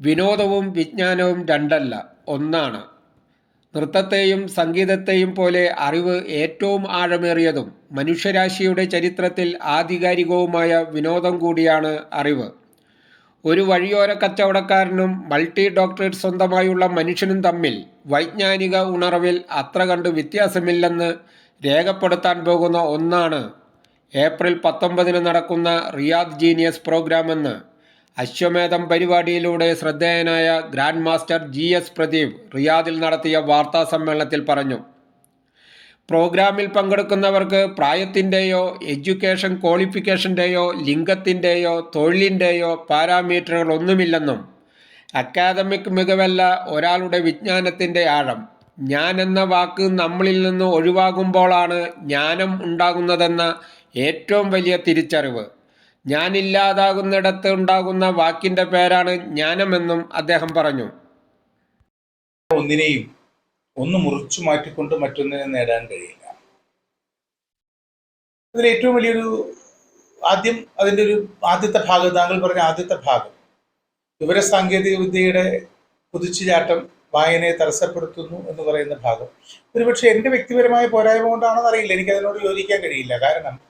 വിനോദവും വിജ്ഞാനവും രണ്ടല്ല ഒന്നാണ്. നൃത്തത്തെയും സംഗീതത്തെയും പോലെ അറിവ് ഏറ്റവും ആഴമേറിയതും മനുഷ്യരാശിയുടെ ചരിത്രത്തിൽ ആധികാരികവുമായ വിനോദം കൂടിയാണ് അറിവ്. ഒരു വഴിയോര കച്ചവടക്കാരനും മൾട്ടി ഡോക്ടറേറ്റ് സ്വന്തമായുള്ള മനുഷ്യനും തമ്മിൽ വൈജ്ഞാനിക ഉണർവിൽ അത്ര കണ്ട് വ്യത്യാസമില്ലെന്ന് രേഖപ്പെടുത്താൻ പോകുന്ന ഒന്നാണ് ഏപ്രിൽ പത്തൊമ്പതിന് നടക്കുന്ന റിയാദ് ജീനിയസ് പ്രോഗ്രാമെന്ന് അശ്വമേധം പരിപാടിയിലൂടെ ശ്രദ്ധേയനായ grand master G S Pradeep റിയാദിൽ നടത്തിയ വാർത്താ സമ്മേളനത്തിൽ പറഞ്ഞു. പ്രോഗ്രാമിൽ പങ്കെടുക്കുന്നവർക്ക് പ്രായത്തിന്റെയോ എഡ്യൂക്കേഷൻ ക്വാളിഫിക്കേഷന്റെയോ ലിംഗത്തിന്റെയോ തൊഴിലിന്റെയോ പാരാമീറ്ററുകൾ പാരാമീറ്ററുകളൊന്നുമില്ലെന്നും അക്കാദമിക് മികവല്ല ഒരാളുടെ വിജ്ഞാനത്തിന്റെ ആഴം. ഞാൻ എന്ന വാക്ക് നമ്മളിൽ നിന്ന് ഒഴിവാകുമ്പോഴാണ് ജ്ഞാനം ഉണ്ടാകുന്നതെന്ന ഏറ്റവും വലിയ തിരിച്ചറിവ്. ഞാനില്ലാതാകുന്നിടത്ത് ഉണ്ടാകുന്ന വാക്കിന്റെ പേരാണ് ജ്ഞാനമെന്നും അദ്ദേഹം പറഞ്ഞു. ഒന്നിനെയും ഒന്ന് മുറിച്ചു മാറ്റിക്കൊണ്ട് മറ്റൊന്നിനെ നേടാൻ കഴിയില്ല. അതിൽ ഏറ്റവും വലിയൊരു ആദ്യം അതിന്റെ ഒരു ആദ്യത്തെ ഭാഗം താങ്കൾ പറഞ്ഞ ആദ്യത്തെ ഭാഗം. വിവര സാങ്കേതിക വിദ്യയുടെ കുതിച്ചുചാട്ടം വായനയെ തടസ്സപ്പെടുത്തുന്നു എന്ന് പറയുന്ന ഭാഗം. ഒരുപക്ഷെ എന്റെ വ്യക്തിപരമായ പോരായ്മ കൊണ്ടാണെന്ന് അറിയില്ല. എനിക്കതിനോട് യോജിക്കാൻ കഴിയില്ല. കാരണം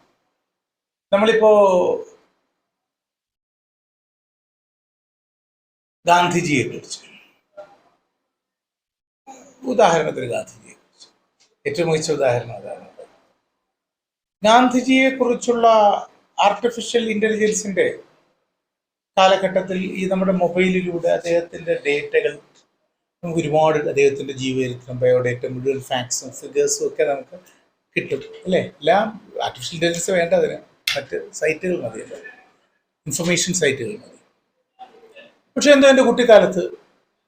നമ്മളിപ്പോ ഗാന്ധിജിയെ കുറിച്ച്. ഉദാഹരണത്തിന് ഗാന്ധിജിയെ കുറിച്ച്. ഏറ്റവും മികച്ച ഉദാഹരണം അതാണ്. ഗാന്ധിജിയെ കുറിച്ചുള്ള ആർട്ടിഫിഷ്യൽ ഇന്റലിജൻസിന്റെ കാലഘട്ടത്തിൽ ഈ നമ്മുടെ മൊബൈലിലൂടെ അദ്ദേഹത്തിന്റെ ഡേറ്റകൾ നമുക്ക് ഒരുപാട് അദ്ദേഹത്തിന്റെ ജീവചരിത്രം ബയോഡേറ്റ മുഴുവൻ ഫാക്സും ഫിഗേഴ്സും ഒക്കെ നമുക്ക് കിട്ടും അല്ലേ? എല്ലാം ആർട്ടിഫിഷ്യൽ ഇന്റലിജൻസ് വേണ്ട അതിന് മറ്റ് സൈറ്റുകൾ മതിയല്ലോ. ഇൻഫർമേഷൻ സൈറ്റുകൾ മതി. പക്ഷെ എന്തോ എന്റെ കുട്ടിക്കാലത്ത്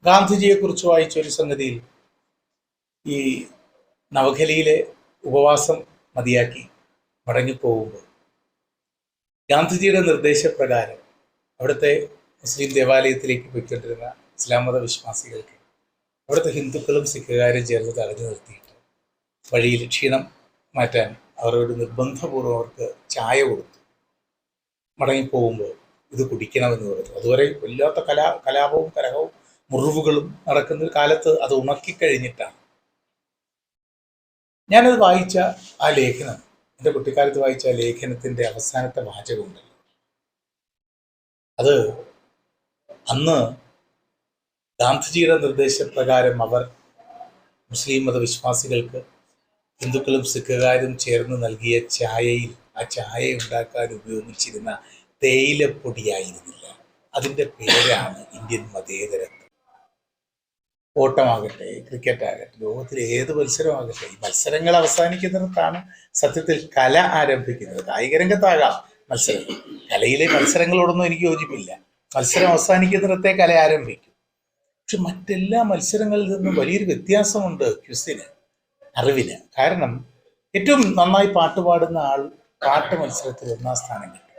ഗാന്ധിജിയെ കുറിച്ച് വായിച്ച ഒരു സംഗതിയിൽ ഈ നവഖലിയിലെ ഉപവാസം മതിയാക്കി മടങ്ങിപ്പോകുമ്പോൾ ഗാന്ധിജിയുടെ നിർദ്ദേശപ്രകാരം അവിടുത്തെ മുസ്ലിം ദേവാലയത്തിലേക്ക് പോയിക്കൊണ്ടിരുന്ന ഇസ്ലാം മത വിശ്വാസികൾക്ക് അവിടുത്തെ ഹിന്ദുക്കളും സിഖുകാരും ചേർന്ന് തടഞ്ഞു നിർത്തിയിട്ട് വഴിയിൽ ക്ഷീണം മാറ്റാൻ അവരോട് നിർബന്ധപൂർവം അവർക്ക് ചായ കൊടുത്തു. മടങ്ങിപ്പോകുമ്പോൾ ഇത് കുടിക്കണമെന്ന് പറഞ്ഞു. അതുവരെ വല്ലാത്ത കലാ കലാപവും കലഹവും മുറിവുകളും നടക്കുന്ന കാലത്ത് അത് ഉണക്കിക്കഴിഞ്ഞിട്ടാണ്. ഞാനത് വായിച്ച ആ ലേഖനം എന്റെ കുട്ടിക്കാലത്ത് വായിച്ച ആ ലേഖനത്തിന്റെ അവസാനത്തെ വാചകമുണ്ടല്ലോ. അത് അന്ന് ഗാന്ധിജിയുടെ നിർദ്ദേശപ്രകാരം അവർ മുസ്ലിം മതവിശ്വാസികൾക്ക് ഹിന്ദുക്കളും സിഖുകാരും ചേർന്ന് നൽകിയ ചായയിൽ ആ ചായ ഉണ്ടാക്കാൻ ഉപയോഗിച്ചിരുന്ന തേയിലപ്പൊടിയായിരുന്നില്ല. അതിന്റെ പേരാണ് ഇന്ത്യൻ മതേതരത്വം. ഓട്ടമാകട്ടെ ക്രിക്കറ്റ് ആകട്ടെ ലോകത്തിലെ ഏത് മത്സരമാകട്ടെ ഈ മത്സരങ്ങൾ അവസാനിക്കുന്നിടത്താണ് സത്യത്തിൽ കല ആരംഭിക്കുന്നത്. കായിക രംഗത്താകാം മത്സരം. കലയിലെ മത്സരങ്ങളോടൊന്നും എനിക്ക് യോജിപ്പില്ല. മത്സരം അവസാനിക്കുന്നിടത്തെ കല ആരംഭിക്കും. പക്ഷെ മറ്റെല്ലാ മത്സരങ്ങളിൽ നിന്നും വലിയൊരു വ്യത്യാസമുണ്ട് ക്യുസിന് അറിവിന്. കാരണം ഏറ്റവും നന്നായി പാട്ട് പാടുന്ന ആൾ പാട്ട് മത്സരത്തിൽ ഒന്നാം സ്ഥാനം കിട്ടും.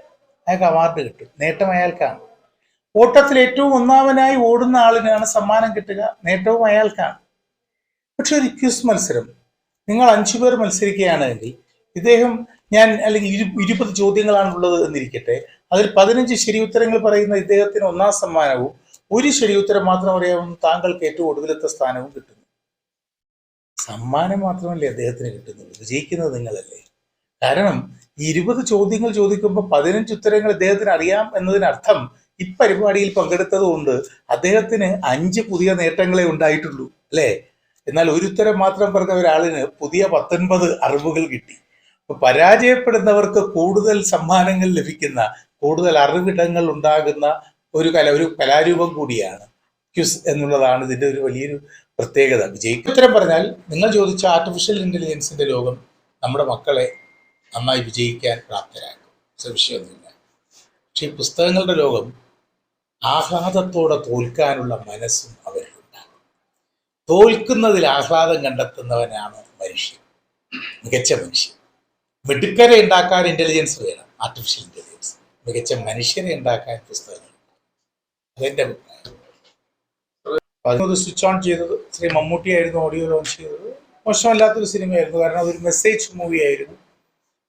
അയാൾക്ക് അവാർഡ് കിട്ടും. നേട്ടം അയാൾക്കാണ്. ഓട്ടത്തിൽ ഏറ്റവും ഒന്നാമനായി ഓടുന്ന ആളിനാണ് സമ്മാനം കിട്ടുക. നേട്ടവും അയാൾക്കാണ്. പക്ഷെ ഒരു ക്യൂസ് മത്സരം. നിങ്ങൾ അഞ്ചു പേർ മത്സരിക്കുകയാണെങ്കിൽ ഇദ്ദേഹം ഞാൻ അല്ലെങ്കിൽ ഇരു ഇരുപത് ചോദ്യങ്ങളാണുള്ളത് എന്നിരിക്കട്ടെ. അതിൽ പതിനഞ്ച് ശരി ഉത്തരങ്ങൾ പറയുന്ന ഇദ്ദേഹത്തിന് ഒന്നാം സമ്മാനവും ഒരു ശരി ഉത്തരം മാത്രം അറിയാവുന്ന താങ്കൾക്ക് ഏറ്റവും ഒടുവിലത്തെ സ്ഥാനവും കിട്ടുന്നു. സമ്മാനം മാത്രമല്ലേ അദ്ദേഹത്തിന് കിട്ടുന്നുള്ളൂ. വിജയിക്കുന്നത് നിങ്ങളല്ലേ. കാരണം ഇരുപത് ചോദ്യങ്ങൾ ചോദിക്കുമ്പോൾ പതിനഞ്ച് ഉത്തരങ്ങൾ ഇദ്ദേഹത്തിന് അറിയാം എന്നതിനർത്ഥം ഈ പരിപാടിയിൽ പങ്കെടുത്തത് കൊണ്ട് അദ്ദേഹത്തിന് അഞ്ച് പുതിയ നേട്ടങ്ങളെ ഉണ്ടായിട്ടുള്ളൂ അല്ലേ? എന്നാൽ ഒരു ഉത്തരം മാത്രം പറഞ്ഞ ഒരാളിന് പുതിയ പത്തൊൻപത് അറിവുകൾ കിട്ടി. പരാജയപ്പെടുന്നവർക്ക് കൂടുതൽ സമ്മാനങ്ങൾ ലഭിക്കുന്ന കൂടുതൽ അറിവിടങ്ങൾ ഉണ്ടാകുന്ന ഒരു കല ഒരു കലാരൂപം കൂടിയാണ് ക്യുസ് എന്നുള്ളതാണ് ഇതിന്റെ ഒരു വലിയൊരു പ്രത്യേകത. വിജയിക്കുത്തരം പറഞ്ഞാൽ നിങ്ങൾ ചോദിച്ച ആർട്ടിഫിഷ്യൽ ഇന്റലിജൻസിന്റെ ലോകം നമ്മുടെ മക്കളെ നന്നായി വിജയിക്കാൻ പ്രാപ്തരാക്കും. സംശയമൊന്നുമില്ല പക്ഷെ പുസ്തകങ്ങളുടെ ലോകം ആഹ്ലാദത്തോടെ തോൽക്കാനുള്ള മനസ്സും അവരിലുണ്ടാകും തോൽക്കുന്നതിൽ ആഹ്ലാദം കണ്ടെത്തുന്നവനാണ് മനുഷ്യൻ. മികച്ച മനുഷ്യൻ. മിടുക്കരെ ഉണ്ടാക്കാൻ ഇന്റലിജൻസ് വേണം. ആർട്ടിഫിഷ്യൽ ഇന്റലിജൻസ് മികച്ച മനുഷ്യരെ ഉണ്ടാക്കാൻ പുസ്തകങ്ങൾ അതെന്റെ അഭിപ്രായം. അത് സ്വിച്ച് ഓൺ ചെയ്തത് ശ്രീ മമ്മൂട്ടിയായിരുന്നു ഓഡിയോ ലോഞ്ച് ചെയ്തത്. മോശമല്ലാത്തൊരു സിനിമയായിരുന്നു. കാരണം അതൊരു മെസ്സേജ് മൂവി ആയിരുന്നു.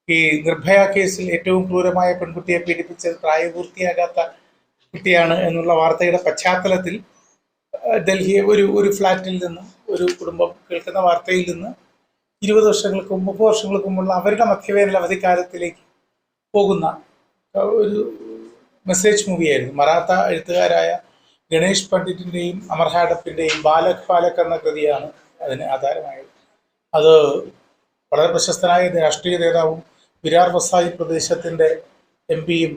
ഈ നിർഭയ കേസിൽ ഏറ്റവും ക്രൂരമായ പെൺകുട്ടിയെ പീഡിപ്പിച്ചത് പ്രായപൂർത്തിയാകാത്ത കുട്ടിയാണ് എന്നുള്ള വാർത്തയുടെ പശ്ചാത്തലത്തിൽ ഡൽഹി ഒരു ഒരു ഫ്ലാറ്റിൽ നിന്ന് ഒരു കുടുംബം കേൾക്കുന്ന വാർത്തയിൽ നിന്ന് ഇരുപത് വർഷങ്ങൾക്കും മുപ്പത് വർഷങ്ങൾക്ക് മുമ്പുള്ള അവരുടെ മധ്യവേനൽ അവധിക്കാലത്തിലേക്ക് പോകുന്ന ഒരു മെസ്സേജ് മൂവിയായിരുന്നു. മറാത്ത എഴുത്തുകാരായ ഗണേഷ് പണ്ഡിറ്റിന്റെയും അമർ ഹാഡപ്പിന്റെയും ബാലക് ബാലക് എന്ന കൃതിയാണ് അതിന് ആധാരമായത്. അത് വളരെ പ്രശസ്തനായ രാഷ്ട്രീയ നേതാവും വിരാർ വസായി പ്രദേശത്തിന്റെ എം പിയും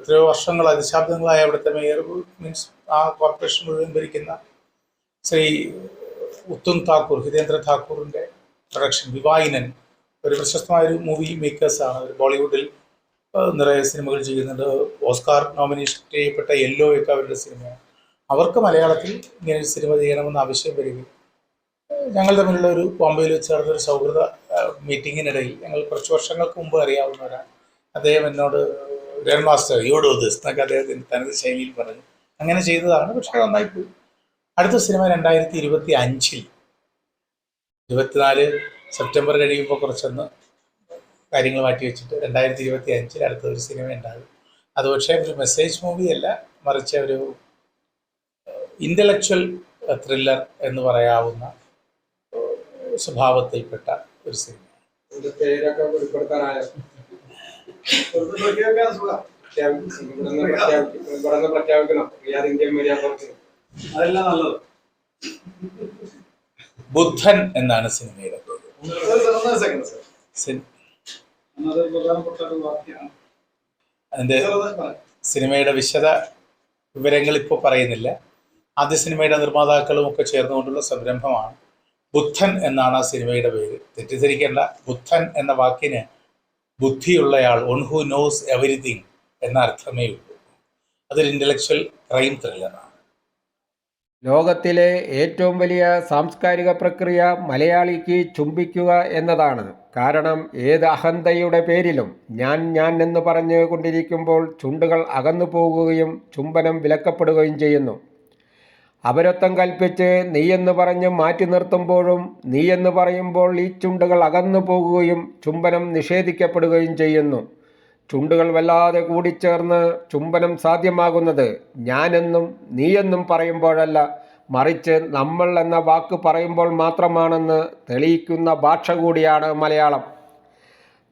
എത്രയോ വർഷങ്ങൾ അതിശാബ്ദങ്ങളായ അവിടുത്തെ മേയർ മീൻസ് ആ കോർപ്പറേഷൻ മുഴുവൻ ഭരിക്കുന്ന ശ്രീ ഉത്തും താക്കൂർ ഹിതേന്ദ്ര താക്കൂറിന്റെ പ്രൊഡക്ഷൻ വിവായിനൻ ഒരു പ്രശസ്തമായ ഒരു മൂവി മേക്കേഴ്സാണ് ഒരു ബോളിവുഡിൽ നിറയെ സിനിമകൾ ചെയ്യുന്നുണ്ട്. ഓസ്കാർ നോമിനേഷൻ ചെയ്യപ്പെട്ട യെല്ലോ ഒക്കെ അവരുടെ സിനിമയാണ്. അവർക്ക് മലയാളത്തിൽ ഇങ്ങനെ ഒരു സിനിമ ചെയ്യണമെന്ന് ആവശ്യം വരികയും ഞങ്ങൾ തമ്മിലുള്ള ഒരു ബോംബെയിൽ വെച്ച് നടന്നൊരു സൗഹൃദ മീറ്റിങ്ങിനിടയിൽ ഞങ്ങൾ കുറച്ച് വർഷങ്ങൾക്ക് മുമ്പ് അറിയാവുന്നവരാണ്. അദ്ദേഹം എന്നോട് grand master you do this എന്നൊക്കെ അദ്ദേഹത്തിന്റെ തനത് ശൈലിയിൽ പറഞ്ഞു. അങ്ങനെ ചെയ്തതാണ് പക്ഷെ നന്നായി പോയി. അടുത്ത സിനിമ രണ്ടായിരത്തി ഇരുപത്തി അഞ്ചിൽ ഇരുപത്തിനാല് സെപ്റ്റംബർ കഴിയുമ്പോൾ കുറച്ചൊന്ന് കാര്യങ്ങൾ മാറ്റി വെച്ചിട്ട് രണ്ടായിരത്തി ഇരുപത്തി അഞ്ചിൽ അടുത്ത ഒരു സിനിമ ഉണ്ടാകും. അത് പക്ഷേ ഒരു മെസ്സേജ് മൂവി അല്ല മറിച്ച് ഒരു ഇന്റലക്ച്വൽ ത്രില്ലർ എന്ന് പറയാവുന്ന സ്വഭാവത്തിൽപ്പെട്ട ഒരു സിനിമ ഇതിന്റെ പേരൊക്കെ വെളിപ്പെടുത്താനായോ പ്രഖ്യാപി- ഇവിടുന്ന് പ്രഖ്യാപി- ഇവിടുന്ന് പ്രഖ്യാപിക്കണം റിയാദ് ഇന്ത്യൻ മീഡിയ അതെല്ലാം നല്ലത്. ബുദ്ധൻ എന്നാണ് സിനിമയുടെ അതിന്റെ. സിനിമയുടെ വിശദ വിവരങ്ങൾ ഇപ്പോൾ പറയുന്നില്ല. ആദ്യ സിനിമയുടെ നിർമ്മാതാക്കളും ഒക്കെ ചേർന്നുകൊണ്ടുള്ള സംരംഭമാണ് ബുദ്ധൻ എന്നാണ് ആ സിനിമയുടെ പേര്. തെറ്റിദ്ധരിക്കേണ്ട. ബുദ്ധൻ എന്ന വാക്കിന് ബുദ്ധിയുള്ളയാൾ ഒൺ ഹു നോസ് എവരിതിങ് എന്ന അർത്ഥമേ ഉള്ളൂ. അതൊരു ഇന്റലക്ച്വൽ ക്രൈം ത്രില്ലറാണ് ലോകത്തിലെ ഏറ്റവും വലിയ സാംസ്കാരിക പ്രക്രിയ മലയാളിക്ക് ചുംബിക്കുക എന്നതാണ്. കാരണം ഏത് അഹന്തയുടെ പേരിലും ഞാൻ ഞാൻ എന്ന് പറഞ്ഞു കൊണ്ടിരിക്കുമ്പോൾ ചുണ്ടുകൾ അകന്നു പോകുകയും ചുംബനം വിലക്കപ്പെടുകയും ചെയ്യുന്നു. അപരത്വം കൽപ്പിച്ച് നീയെന്ന് പറഞ്ഞ് മാറ്റി നിർത്തുമ്പോഴും നീയെന്ന് പറയുമ്പോൾ ഈ ചുണ്ടുകൾ അകന്നു പോകുകയും ചുംബനം നിഷേധിക്കപ്പെടുകയും ചെയ്യുന്നു. ചുണ്ടുകൾ വല്ലാതെ കൂടിച്ചേർന്ന് ചുംബനം സാധ്യമാകുന്നത് ഞാനെന്നും നീയെന്നും പറയുമ്പോഴല്ല. മറിച്ച് നമ്മൾ എന്ന വാക്ക് പറയുമ്പോൾ മാത്രമാണെന്ന് തെളിയിക്കുന്ന ഭാഷ കൂടിയാണ് മലയാളം.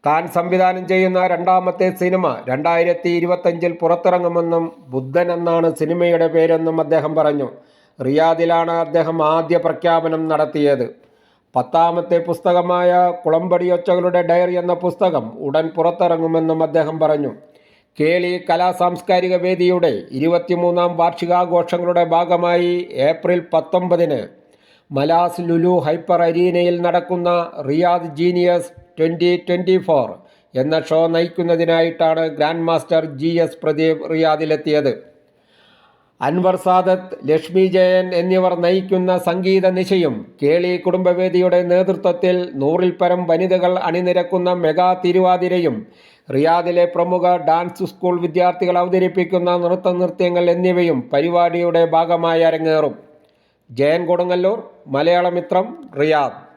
താൻ സംവിധാനം ചെയ്യുന്ന രണ്ടാമത്തെ സിനിമ രണ്ടായിരത്തി ഇരുപത്തഞ്ചിൽ പുറത്തിറങ്ങുമെന്നും ബുദ്ധൻ എന്നാണ് സിനിമയുടെ പേരെന്നും അദ്ദേഹം പറഞ്ഞു. റിയാദിലാണ് അദ്ദേഹം ആദ്യ പ്രഖ്യാപനം നടത്തിയത്. പത്താമത്തെ പുസ്തകമായ കുളമ്പടിയൊച്ചകളുടെ ഡയറി എന്ന പുസ്തകം ഉടൻ പുറത്തിറങ്ങുമെന്നും അദ്ദേഹം പറഞ്ഞു. കേളി കലാ സാംസ്കാരിക വേദിയുടെ ഇരുപത്തിമൂന്നാം വാർഷികാഘോഷങ്ങളുടെ ഭാഗമായി ഏപ്രിൽ പത്തൊമ്പതിന് മലാസ് ലുലു ഹൈപ്പർ അരീനയിൽ നടക്കുന്ന Riyadh genius twenty twenty four എന്ന show നയിക്കുന്നതിനായിട്ടാണ് grand master G S Pradeep റിയാദിലെത്തിയത്. Anwar Sadath Lakshmi Jayan എന്നിവർ നയിക്കുന്ന സംഗീത നിശയും കേളി കുടുംബവേദിയുടെ നേതൃത്വത്തിൽ നൂറിൽ പരം വനിതകൾ അണിനിരക്കുന്ന മെഗാ തിരുവാതിരയും റിയാദിലെ പ്രമുഖ ഡാൻസ് സ്കൂൾ വിദ്യാർത്ഥികൾ അവതരിപ്പിക്കുന്ന നൃത്ത നൃത്യങ്ങൾ എന്നിവയും പരിപാടിയുടെ ഭാഗമായി അരങ്ങേറും. ജയൻ കൊടുങ്ങല്ലൂർ മലയാളമിത്രം റിയാദ്.